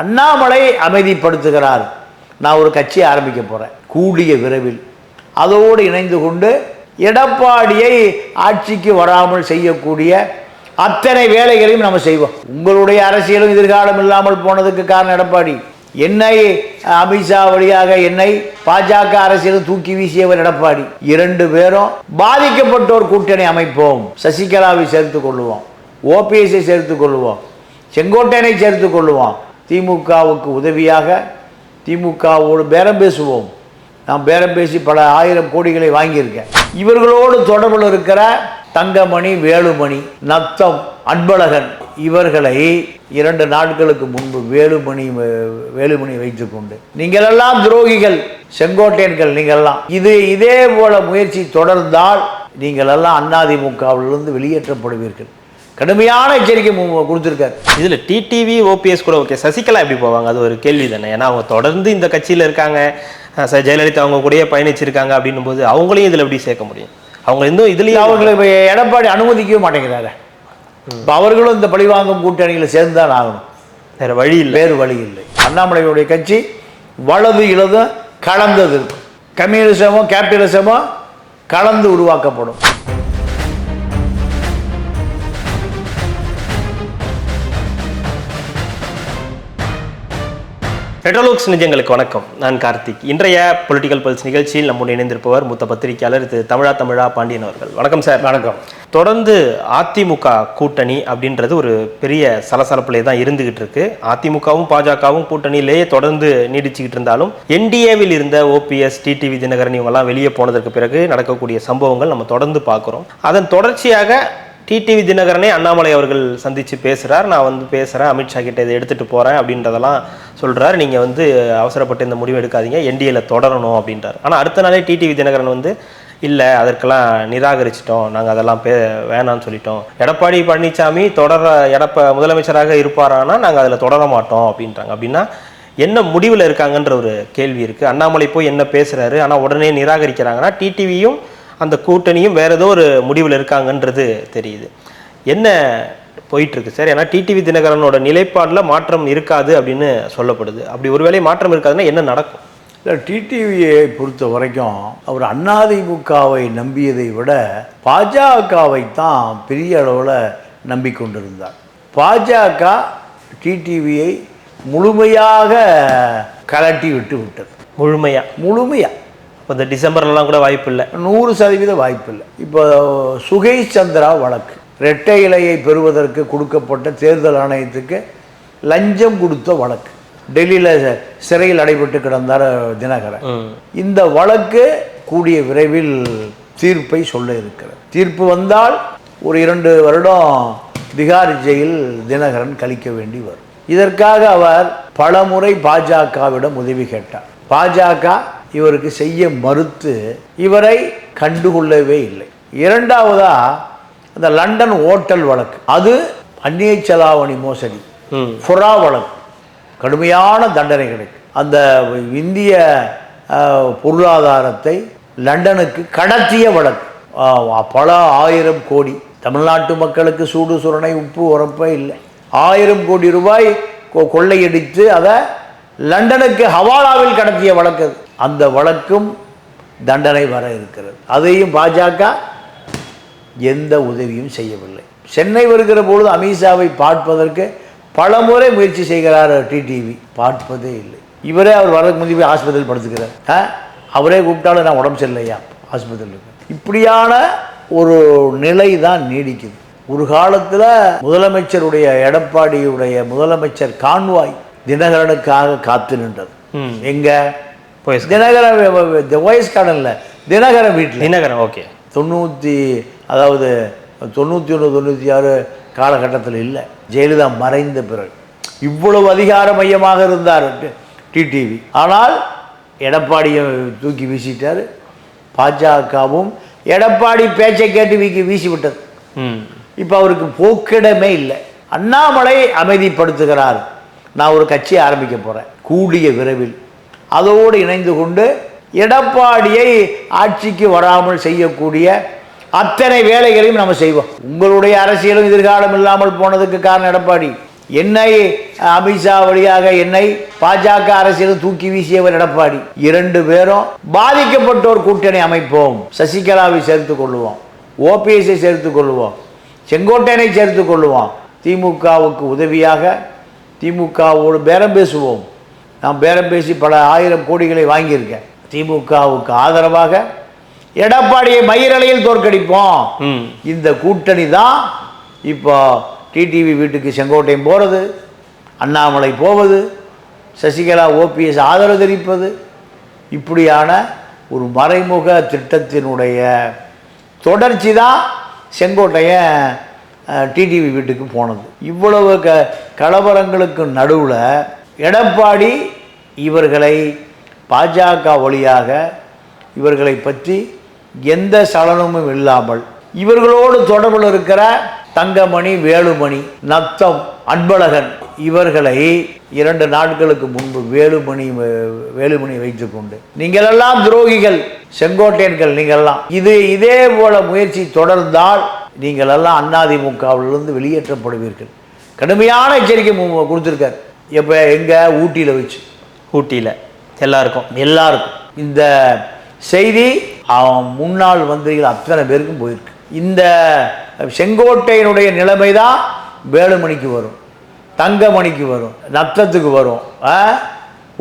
அண்ணாமலை அமைதிப்படுத்துகிறார். நான் ஒரு கட்சி ஆரம்பிக்க போகிறேன் கூடிய விரைவில். அதோடு இணைந்து கொண்டு எடப்பாடியை ஆட்சிக்கு வராமல் செய்யக்கூடிய அத்தனை வேலைகளையும் நம்ம செய்வோம். உங்களுடைய அரசியலும் எதிர்காலம் இல்லாமல் போனதுக்கு காரணம் எடப்பாடி. என்னை அமித்ஷா வழியாக என்னை பாஜக அரசியலும் தூக்கி வீசியவர் எடப்பாடி. இரண்டு பேரும் பாதிக்கப்பட்டோர் கூட்டணி அமைப்போம். சசிகலாவை சேர்த்து கொள்வோம். ஓபிஎஸ்ஐ சேர்த்து கொள்வோம். செங்கோட்டையனை சேர்த்து கொள்வோம். திமுகவுக்கு உதவியாக திமுகவோடு பேரம் பேசுவோம். நான் பேரம் பேசி பல ஆயிரம் கோடிகளை வாங்கியிருக்கேன். இவர்களோடு தொடர்பில் இருக்கிற தங்கமணி வேலுமணி நத்தம் அன்பழகன் இவர்களை இரண்டு நாட்களுக்கு முன்பு வேலுமணி வேலுமணி வைத்துக்கொண்டு. நீங்களெல்லாம் துரோகிகள் செங்கோட்டையன்கள் நீங்கள்லாம். இது இதே போல முயற்சி தொடர்ந்தால் நீங்களெல்லாம் அதிமுகவிலிருந்து வெளியேற்றப்படுவீர்கள். கடுமையான எச்சரிக்கை கொடுத்திருக்காரு. இதுல டிடிவி ஓபிஎஸ் கூட ஓகே சசிகலா எப்படி போவாங்க? அது ஒரு கேள்வி தானே. ஏன்னா அவங்க தொடர்ந்து இந்த கட்சியில இருக்காங்க. ஜெயலலிதா அவங்க கூடயே பயணிச்சிருக்காங்க அப்படின்னும் போது அவங்களையும் இதுல எப்படி சேர்க்க முடியும்? அவங்க இன்னும் இதுலயும் அவங்களை இப்ப எடப்பாடி அனுமதிக்கவே மாட்டேங்கிறாரு. இப்ப அவர்களும் இந்த பழிவாங்கும் கூட்டணியில் சேர்ந்துதான் ஆகணும். வேற வழி இல்லை. வேறு வழி இல்லை. அண்ணாமலையுடைய கட்சி வலது இலதும் கலந்தது இருக்கும். கம்யூனிசமும் கேபிட்டலிசமும் கலந்து உருவாக்கப்படும். ரெட்ரோலுக்ஸ் நிஜங்களுக்கு வணக்கம். நான் கார்த்திக். இன்றைய பொலிட்டிக்கல் பல்ஸ் நிகழ்ச்சியில் நம்முடைய இணைந்திருப்பவர் மூத்த பத்திரிகையாளர் திரு தமிழா தமிழா பாண்டியன் அவர்கள். வணக்கம் சார். வணக்கம். தொடர்ந்து அதிமுக கூட்டணி அப்படின்றது ஒரு பெரிய சலசலப்பிலே தான் இருந்துகிட்டு இருக்கு. அதிமுகவும் பாஜகவும் கூட்டணியிலேயே தொடர்ந்து நீடிச்சுக்கிட்டு இருந்தாலும் என்டிஏவில் இருந்த ஓபிஎஸ் டிடிவி தினகரன் இவங்கெல்லாம் வெளியே போனதற்கு பிறகு நடக்கக்கூடிய சம்பவங்கள் நம்ம தொடர்ந்து பார்க்குறோம். அதன் தொடர்ச்சியாக டிடிவி தினகரனே அண்ணாமலை அவர்கள் சந்தித்து பேசுகிறார் நான் வந்து பேசுகிறேன் அமித்ஷா கிட்டே இதை எடுத்துகிட்டு போகிறேன் அப்படின்றதெல்லாம் சொல்கிறார் நீங்கள் வந்து அவசரப்பட்டு இந்த முடிவு எடுக்காதீங்க. என்டிஏல தொடரணும் அப்படின்றார். ஆனால் அடுத்த நாளே டிடிவி தினகரன் வந்து இல்லை அதற்கெல்லாம் நிராகரிச்சிட்டோம். நாங்கள் அதெல்லாம் பே வேணாம்னு சொல்லிட்டோம். எடப்பாடி பழனிசாமி தொடர எடப்ப முதலமைச்சராக இருப்பாரானா நாங்கள் அதில் தொடர மாட்டோம் அப்படின்றாங்க. அப்படின்னா என்ன முடிவில் இருக்காங்கன்ற ஒரு கேள்வி இருக்குது அண்ணாமலை போய் என்ன பேசுகிறாரு ஆனால் உடனே நிராகரிக்கிறாங்கன்னா டிடிவியும் அந்த கூட்டணியும் வேற ஏதோ ஒரு முடிவில் இருக்காங்கன்றது தெரியுது. என்ன போயிட்டு இருக்கு சார் ஏன்னா டிடிவி தினகரனோட நிலைப்பாடில் மாற்றம் இருக்காது அப்படின்னு சொல்லப்படுது. அப்படி ஒருவேளை மாற்றம் இருக்காதுன்னா என்ன நடக்கும்? இல்லை டிடிவியை பொறுத்த வரைக்கும் அவர் அதிமுகவை நம்பியதை விட பாஜகவை தான் பெரிய அளவில் நம்பிக்கொண்டிருந்தார். பாஜக டிடிவியை முழுமையாக கலட்டி விட்டு விட்டது. முழுமையாக முழுமையாக இப்போ இந்த டிசம்பர்லலாம் கூட வாய்ப்பு இல்லை நூறு சதவீத வாய்ப்பில்லை. இப்போ சுகேஷ் சந்திரா வழக்கு. இரட்டை இலையை பெறுவதற்கு கொடுக்கப்பட்ட தேர்தல் ஆணையத்துக்கு லஞ்சம் கொடுத்த வழக்கு. டெல்லியில் சிறையில் அடைபட்டு கிடந்தார் தினகரன். இந்த வழக்கு கூடிய விரைவில் தீர்ப்பை சொல்ல இருக்கிறது. தீர்ப்பு வந்தால் ஒரு இரண்டு வருடம் திகார் ஜெயில் தினகரன் கழிக்க வேண்டி வரும். இதற்காக அவர் பலமுறை பாஜகவிடம் உதவி கேட்டார். பாஜக இவருக்கு செய்ய மறுத்து இவரை கண்டுகொள்ளவே இல்லை. இரண்டாவதா அந்த லண்டன் ஓட்டல் வழக்கு. அது அந்நிய செலாவணி மோசடி ஃபுரா வழக்கு. கடுமையான தண்டனை கிடைக்கும் அந்த இந்திய பொருளாதாரத்தை லண்டனுக்கு கடத்திய வழக்கு. பல ஆயிரம் கோடி. தமிழ்நாட்டு மக்களுக்கு சூடு சுரணை உப்பு உரப்பே இல்லை. ஆயிரம் கோடி ரூபாய் கொள்ளையடித்து அதை லண்டனுக்கு ஹவாலாவில் கடத்திய வழக்கு அது. அந்த வழக்கும் தண்டனை வர இருக்கிறது. அதையும் பாஜக எந்த உதவியும் செய்யவில்லை. சென்னை வருகிற பொழுது அமித்ஷாவை பார்ப்பதற்கு பலமுறை முயற்சி செய்கிறார் டிடிவி. பார்ப்பதே இல்லை. இவரே அவர் வரதுக்கு முந்தி போய் ஆஸ்பத்திரியில் படுத்துக்கிறார்? அவரே கூப்பிட்டாலும் நான் உடம்பு சரியில்லையா? ஆஸ்பத்திரியில். இப்படியான ஒரு நிலை தான் நீடிக்குது. ஒரு காலத்தில் முதலமைச்சருடைய எடப்பாடியுடைய முதலமைச்சர் கான்வாய் தினகரனுக்காக காத்து நின்றது. எங்க? தினகரன் வாய்ஸ் கார்டனில் தினகரன் வீட்டில் தினகரன் ஓகே. தொண்ணூற்றி அதாவது தொண்ணூற்றி ஒன்று தொண்ணூற்றி ஆறு காலகட்டத்தில் இல்லை. ஜெயலலிதா மறைந்த பிறகு. இவ்வளவு அதிகார மையமாக இருந்தார் டிடிவி ஆனால் எடப்பாடியை தூக்கி வீசிட்டார். பாஜகவும் எடப்பாடி பேச்சை கேட்டு வீக்கி வீசி விட்டது. இப்போ அவருக்கு போக்கிடமே இல்லை. அண்ணாமலை அமைதிப்படுத்துகிறார். நான் ஒரு கட்சி ஆரம்பிக்க போகிறேன் கூடிய விரைவில். அதோடு இணைந்து கொண்டு எடப்பாடியை ஆட்சிக்கு வராமல் செய்யக்கூடிய அத்தனை வேலைகளையும் நம்ம செய்வோம். உங்களுடைய அரசியலும் எதிர்காலம் இல்லாமல் போனதுக்கு காரணம் எடப்பாடி. என்னை அமித்ஷா வழியாக என்னை பாஜக அரசியலும் தூக்கி வீசியவர் எடப்பாடி. இரண்டு பேரும் பாதிக்கப்பட்டோர் கூட்டணி அமைப்போம். சசிகலாவை சேர்த்து கொள்வோம். ஓபிஎஸை சேர்த்து கொள்வோம். செங்கோட்டையனை சேர்த்து கொள்வோம். திமுகவுக்கு உதவியாக திமுகவோடு பேரம் பேசுவோம். நான் பேரம் பேசி பல ஆயிரம் கோடிகளை வாங்கியிருக்கேன். திமுகவுக்கு ஆதரவாக எடப்பாடியை மயிரலையில் தோற்கடிப்போம். இந்த கூட்டணி தான் இப்போ டிடிவி வீட்டுக்கு செங்கோட்டையன் போகிறது அண்ணாமலை போவது சசிகலா ஓபிஎஸ் ஆதரவு தெரிவிப்பது. இப்படியான ஒரு மறைமுக திட்டத்தினுடைய தொடர்ச்சி தான் செங்கோட்டையன் டிடிவி வீட்டுக்கு போனது. இவ்வளவு க கலவரங்களுக்கு நடுவில் எடப்பாடி இவர்களை பாஜக வழியாக இவர்களை பற்றி எந்த சலனமும் இல்லாமல் இவர்களோடு தொடர்பில் இருக்கிற தங்கமணி வேலுமணி நத்தம் அன்பழகன் இவர்களை இரண்டு நாட்களுக்கு முன்பு வேலுமணி வேலுமணி வைத்துக்கொண்டு. நீங்களெல்லாம் துரோகிகள் செங்கோட்டையன்கள் நீங்கள்லாம். இது இதே போல முயற்சி தொடர்ந்தால் நீங்களெல்லாம் அதிமுகவிலிருந்து வெளியேற்றப்படுவீர்கள். கடுமையான எச்சரிக்கை கொடுத்துருக்கார். எப்போ எங்கே ஊட்டியில் வச்சு. ஊட்டியில் எல்லாருக்கும் எல்லாருக்கும். இந்த செய்தி அவன் முன்னாள் மந்திரிகள் அத்தனை பேருக்கும் போயிருக்கு. இந்த செங்கோட்டையினுடைய நிலைமை தான் வேலுமணிக்கு வரும் தங்கமணிக்கு வரும் நத்தத்துக்கு வரும்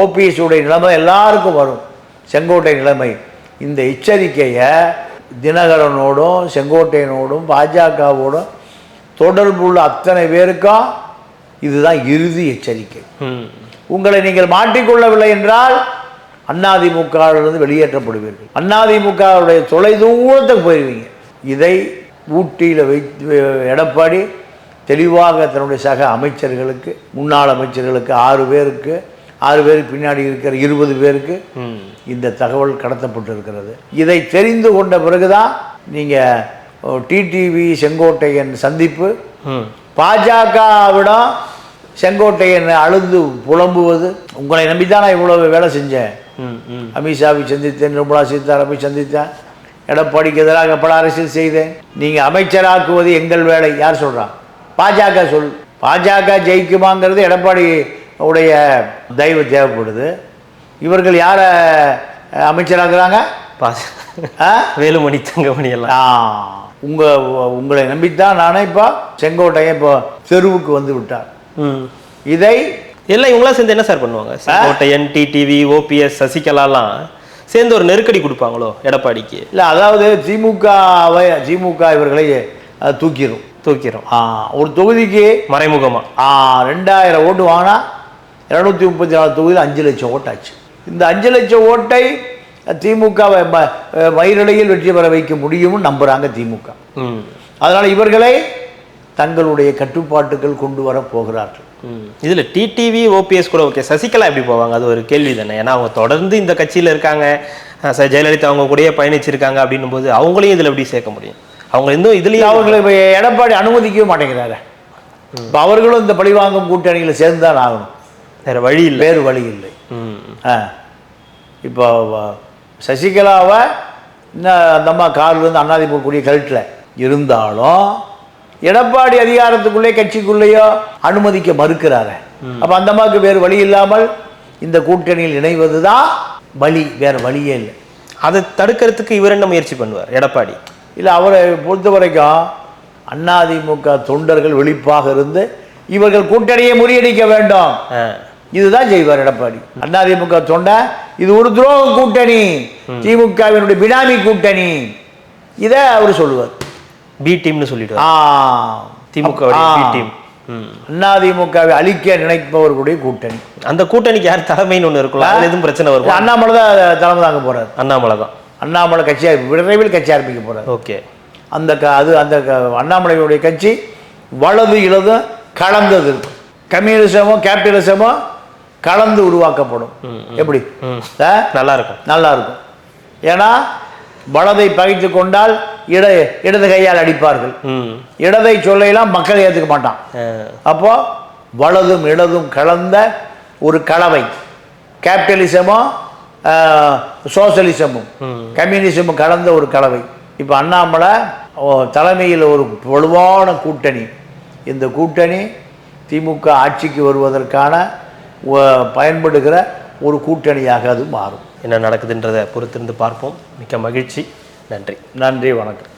ஓபிஎஸ் உடைய நிலைமை எல்லாருக்கும் வரும் செங்கோட்டை நிலைமை. இந்த எச்சரிக்கையை தினகரனோடும் செங்கோட்டையனோடும் பாஜகவோடும் தொடர்புள்ள அத்தனை பேருக்கும் இதுதான் இறுதி எச்சரிக்கை. உங்களை நீங்கள் மாட்டிக்கொள்ளவில்லை என்றால் அதிமுகவிலிருந்து வெளியேற்றப்படுவீர்கள். அதிமுகவுடைய தொலை தூரத்துக்கு போயிடுவீங்க இதை ஊட்டியில் வைத்து எடப்பாடி தெளிவாக தன்னுடைய சக அமைச்சர்களுக்கு முன்னாள் அமைச்சர்களுக்கு ஆறு பேருக்கு ஆறு பேருக்கு பின்னாடி இருக்கிற இருபது பேருக்கு இந்த தகவல் கடத்தப்பட்டிருக்கிறது. இதை தெரிந்து கொண்ட பிறகுதான் நீங்கள் டிடிவி செங்கோட்டையன் சந்திப்பு பாஜகவிடம் செங்கோட்டையன் அழுது புலம்புவது உங்களை நம்பித்தான் நான் இவ்வளவு வேலை செஞ்சேன். ம் ம். அமித்ஷாவை சந்தித்தேன் நிர்மலா சீதாராமை சந்தித்தேன். எடப்பாடிக்கு எதிராக பல அரசியல் செய்தேன். நீங்கள் அமைச்சராக்குவது எங்கள் வேலை யார் சொல்றா? பாஜக சொல் பாஜக ஜெயிக்குமாங்கிறது எடப்பாடி உடைய தயவு தேவைப்படுது. இவர்கள் யாரை அமைச்சராக்குறாங்க? வேலுமணி தங்கமணி எல்லாம். ஆ, உங்க உங்களை நம்பித்தான் நானே இப்போ செங்கோட்டையன் இப்போ தெருவுக்கு வந்து விட்டார். இதை எல்லாம் இவங்களாம் சேர்ந்து என்ன சார் பண்ணுவாங்க? செங்கோட்டையன் டிடிவி ஓபிஎஸ் சசிகலாலாம் சேர்ந்து ஒரு நெருக்கடி கொடுப்பாங்களோ எடப்பாடிக்கு? இல்லை அதாவது திமுகவை திமுக இவர்களை தூக்கிடும் தூக்கிறோம் ஆ, ஒரு தொகுதிக்கு மறைமுகமா? ஆ, ரெண்டாயிரம் ஓட்டு வாங்கினா இரநூத்தி முப்பத்தி நாலு தொகுதியில் அஞ்சு லட்சம் ஓட்டாச்சு இந்த அஞ்சு லட்சம் ஓட்டை திமுகவை ம- மயிரிழையில் வெற்றி பெற வைக்க முடியும்னு நம்புகிறாங்க திமுக. அதனால் இவர்களை தங்களுடைய கட்டுப்பாட்டுகள் கொண்டு வர போகிறார்கள். ம். இதுல டிடிவி ஓபிஎஸ் கூட ஓகே சசிகலா எப்படி போவாங்க? அது ஒரு கேள்வி தானே. ஏன்னா அவங்க தொடர்ந்து இந்த கட்சியில இருக்காங்க. ஜெயலலிதா அவங்க கூடயே பயணிச்சிருக்காங்க அப்படின்னும் போது அவங்களையும் இதுல எப்படி சேர்க்க முடியும்? அவங்க இன்னும் இதுலயும் அவர்களை இப்ப எடப்பாடி அனுமதிக்கவே மாட்டேங்கிறாரு. இப்போ அவர்களும் இந்த பழிவாங்கும் கூட்டணியில் சேர்ந்துதான் ஆகணும். வேற வழி இல்லை. வேறு வழி இல்லை. ம். ஆ. இப்போ சசிகலாவை இன்னும் அந்த அம்மா கார்லேருந்து அண்ணாதிமுக கூடிய கழட்டில் இருந்தாலும் எடப்பாடி அதிகாரத்துக்குள்ளே கட்சிக்குள்ளேயோ அனுமதிக்க மறுக்கிறாரு. அப்போ அந்த அம்மாவுக்கு வேறு வழி இல்லாமல் இந்த கூட்டணியில் இணைவது தான் வழி வேறு வழியே இல்லை. அதை தடுக்கிறதுக்கு இவர் என்ன முயற்சி பண்ணுவார் எடப்பாடி? இல்லை அவரை பொறுத்த வரைக்கும் அதிமுக தொண்டர்கள் விழிப்பாக இருந்து இவர்கள் கூட்டணியை முறியடிக்க வேண்டும். இதுதான் செய்வார் எடப்பாடி. அதிமுக தொண்டை இது ஒரு துரோக கூட்டணி. திமுகவினுடைய பினாமி கூட்டணி. இதை அவர் சொல்லுவார். பி டீம்னு சொல்லிடுவார். ஆ. திமுக. பி டீம் ம். அதிமுகவை அழிக்க நினைப்பவர்களுடைய கூட்டணி. அந்த கூட்டணிக்கு யார் தலைமைன்னு ஒண்ணு இருக்குல்ல அதுல எதுவும் பிரச்சனை வரும்? அண்ணாமலை தான் தலைமை தாங்க போறார். அண்ணாமலை தான். அண்ணாமலை கட்சியா விரைவில் கட்சி ஆரம்பிக்க போறார். ஓகே. அந்த க அது அந்த அண்ணாமலையுடைய கட்சி வலது இலதும் கலந்தது. கம்யூனிசமும் கேபிட்டலிசமும் கலந்து உருவாக்கப்படும். எப்படி? நல்லா இருக்கும். நல்லா இருக்கும். ஏன்னா வலதை பகைத்து கொண்டால் இட இடது கையால் அடிப்பார்கள். ம். இடதை சொல்லையெல்லாம் மக்கள் ஏற்றுக்க மாட்டான். அப்போ வலதும் இடதும் கலந்த ஒரு கலவை. கேபிட்டலிசமும் சோசலிசமும் கம்யூனிசமும் கலந்த ஒரு கலவை. இப்போ அண்ணாமலை தலைமையில் ஒரு வலுவான கூட்டணி. இந்த கூட்டணி திமுக ஆட்சிக்கு வருவதற்கான பயன்படுகிற ஒரு கூட்டணியாக அது மாறும். என்ன நடக்குதுன்றதை பொறுத்திருந்து பார்ப்போம். மிக்க மகிழ்ச்சி. நன்றி. நன்றி வணக்கம்.